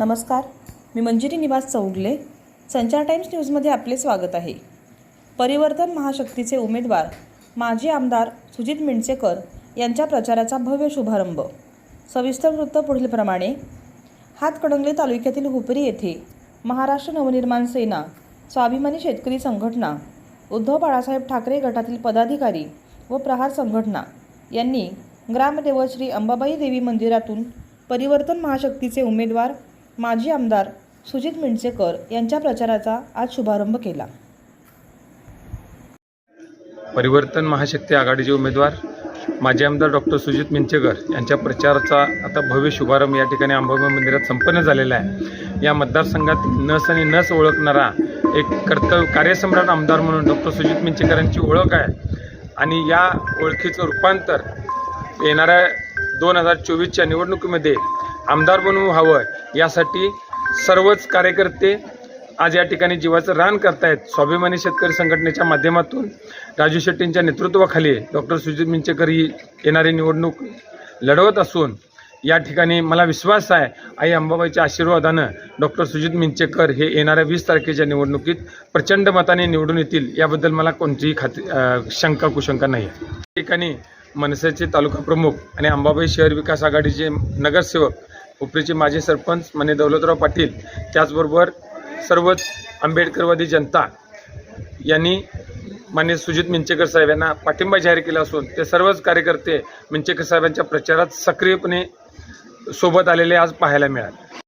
नमस्कार. मी मंजिरी निवास चौगले. संचार टाइम्स न्यूजमध्ये आपले स्वागत आहे. परिवर्तन महाशक्तीचे उमेदवार माजी आमदार सुजित मिंडसेकर यांच्या प्रचाराचा भव्य शुभारंभ. सविस्तर वृत्त पुढीलप्रमाणे हातकणंगले तालुक्यातील हुपरी येथे महाराष्ट्र नवनिर्माण सेना स्वाभिमानी शेतकरी संघटना उद्धव बाळासाहेब ठाकरे गटातील पदाधिकारी व प्रहार संघटना यांनी ग्रामदेव श्री अंबाबाई देवी मंदिरातून परिवर्तन महाशक्तीचे उमेदवार माजी आमदार सुजित मिंडसेकर यांच्या प्रचाराचा आज शुभारंभ केला. परिवर्तन महाशक्ती आघाडीचे उमेदवार माजी आमदार डॉक्टर सुजित मिंचेकर यांच्या प्रचाराचा आता भव्य शुभारंभ या ठिकाणी अंबाबाई मंदिरात संपन्न झालेला आहे. या मतदारसंघात नस आणि नस ओळखणारा एक कर्तव्य कार्यसम्राट आमदार म्हणून डॉक्टर सुजित मिंचेकर यांची ओळख आहे. आणि या ओळखीचं रूपांतर येणाऱ्या दोन हजार चोवीसच्या निवडणुकीमध्ये आमदार बनवून व्हावं यासाठी सर्वच कार्यकर्ते आज या ठिकाणी जीवाचं रान करतायत. स्वाभिमानी शेतकरी संघटनेच्या माध्यमातून राजू शेट्टींच्या नेतृत्वाखाली डॉक्टर सुजित मिंचेकर ही येणारी निवडणूक लढवत असून या ठिकाणी मला विश्वास आहे आई अंबाबाईच्या आशीर्वादानं डॉक्टर सुजित मिंचेकर हे येणाऱ्या वीस तारखेच्या निवडणुकीत प्रचंड मताने निवडून येतील याबद्दल मला कोणतीही खात्री शंका कुशंका नाही. आहे या ठिकाणी मनसेचे तालुका प्रमुख आणि अंबाबाई शहर विकास आघाडीचे नगरसेवक उपरीचे माजी सरपंच मने दौलतराव पाटील त्याचबरोबर सर्वच आंबेडकरवादी जनता यांनी मान्य सुजित मिंचेकर साहेब यांना पाठिंबा जाहीर केला असून ते सर्वच कार्यकर्ते मिंचेकर साहेबांच्या प्रचारात सक्रियपणे सोबत आलेले आज पाहायला मिळाले.